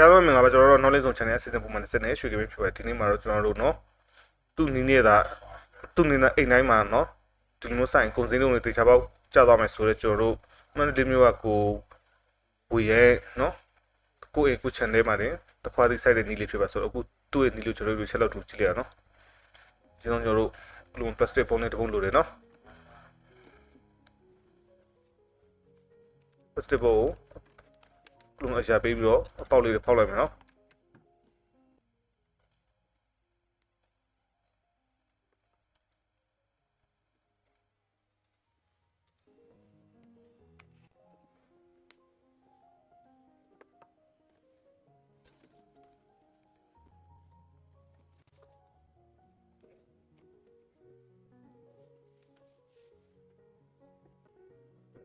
အားလုံးမင်္ဂလာပါကျွန်တော်တို့ knowledge zone channel အစီအစဉ်ပုံမှန်တစ်စနေရွှေကပေးဖြစ်ပါတယ်ဒီနေ့မှာတော့ကျွန်တော်တို့နော်သူ့နီးနေတာသူ့နီးနေတာအိမ်တိုင်းမှာနော်ဒီလိုမျိုးဆိုင်ကုန်စည်လုံးတွေတေချာပေါက်ကြာသွားမယ်ဆိုတော့ကျွန်တော်တို့မှန်တယ်မျိုးကကိုဝေရဲနော်ကိုအိမ်ကို channel မှာတင်တခွားသည့် site တဲ့နီးလေးဖြစ်ပါဆိုတော့အခုသူ့ရဲ့နီးလို့ကျွန်တော်တို့ချက်လောက်တူကြည့်လိုက်ရအောင်နော်ကျွန်တော်တို့လူ plastic ပုံနဲ့တပုံလိုတယ်နော် plastic ပုံကို လူအရာပေးပြီးတော့အပေါက်လေးတွေဖောက်လိုက်မယ်နော်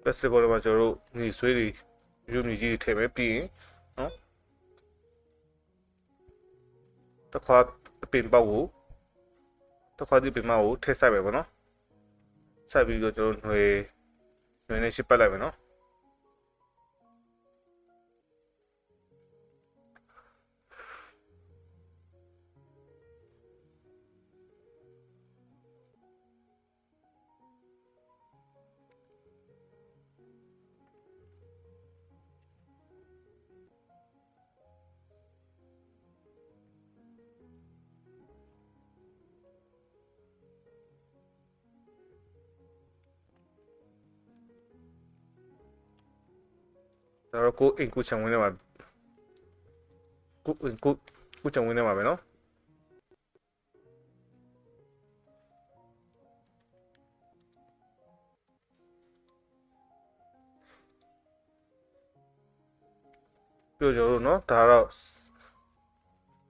festival တွေမှာကျွန်တော်တို့ညီဆွေးတွေ ရုပ်မြကြီးတွေထည့်မယ်ပြီးရင်နော်တစ်ခါအပင်ပေါက်ကိုတစ်ခါဒီပင်မကိုထည့်ဆိုင်မယ်ပေါ့နော်ဆက်ပြီးတော့ကျွန်တော်တို့ຫນွေຫນွေနဲ့ရှစ်ပတ်လိုက်မယ်နော် ဒါတော့ကိုအိမ်ကိုချံဝင်နေမှာကိုအိမ်ကိုကိုချံဝင်နေမှာပဲနော်ပြောကြတော့နော်ဒါတော့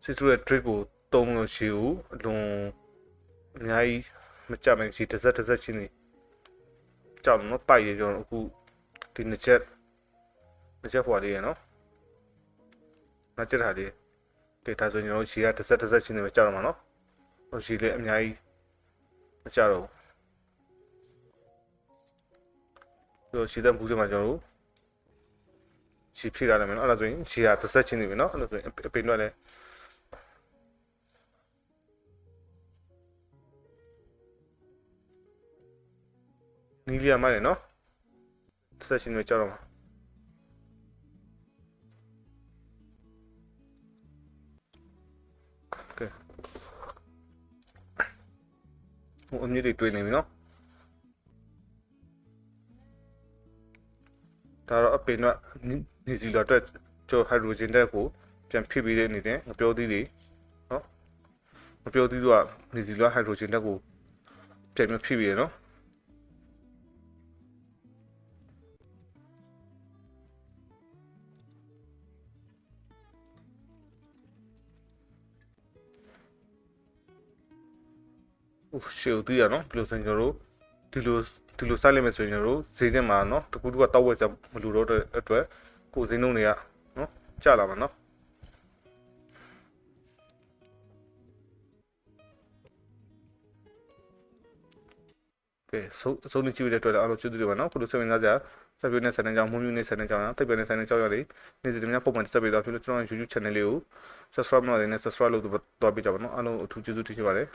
စစ်သူရဲ့ trick ကိုတုံးလို့ရှိဘူးအလွန်အများကြီးမကြမ်းရှိတစ်စက်တစ်စက်ချင်းနေကြောက်နော်ပိုက်ရကျွန်တော်အခုဒီနှစ်ချက် တစ်ချက်ဖွာလေးရနော်ငါချက်ထားလေးဒေတာဆိုရင်ကျွန်တော်ရှီကတစ်ဆက်တစ်ဆက်ချင်းနေပဲကြောက်တော့မှာနော်ဟိုရှီလေးအများကြီးမကြောက်တော့ဘူးဒီရှီတဲ့ဘူးတွေမှာကျွန်တော်တို့ရှီဖြည့်လာတယ်မယ်နော်အဲ့ဒါဆိုရင်ရှီကတစ်ဆက်ချင်းနေပြီနော်အဲ့လိုဆိုရင်အပင်တော့လည်းနီးလျာမိုက်တယ်နော်တစ်ဆက်ချင်းနေကြောက်တော့မှာ ဟိုအမြင့်တွေတွေ့နေပြီနော်ဒါတော့အပင်တော့နေစီလာအတွက်ကျော်ဟိုက်ဒရိုဂျင်တက်ကိုပြန်ဖြစ်ပြီးတဲ့အနေနဲ့ငပြောသီးတွေနော်ငပြောသီးတို့ကနေစီလာဟိုက်ဒရိုဂျင်တက်ကိုပြန်ပြီးဖြစ်ပြီးရနော် ဟိုရှေ့သီးရနော်ဒီလိုဆိုရင်ကျွန်တော်တို့ဒီလိုဒီလိုစိုက်လိုက်မယ်ဆိုရင်ကျွန်တော်တို့ဈေးထဲမှာနော်တကူတူကတောက်ဝဲချက်မလူတော့တဲ့အတွက်ကိုယ်ဈေးနှုန်းတွေကနော်ကျလာမှာနော်ကဲဆုံးဆုံးနေကြည့်ရတဲ့အတွက်လည်းအားလုံးကျေးဇူးတင်ပါနော်ခုလိုဆက်ဝင်ကြကြဆက်ပြနေဆန်နေကြောင်းမှုမျိုးနေဆန်နေကြောင်းတိတ်ပြနေဆန်နေကြောင်းရလေနေ့စဉ်များပုံမှန်ဆက်ပေးတော့ဖြစ်လို့ကျွန်တော် YouTube channel လေးကို subscribe မလုပ်သေးနဲ့ subscribe လုပ်တော့ပြကြပါနော်အားလုံးအထူးကျေးဇူးတင်ရှိပါတယ်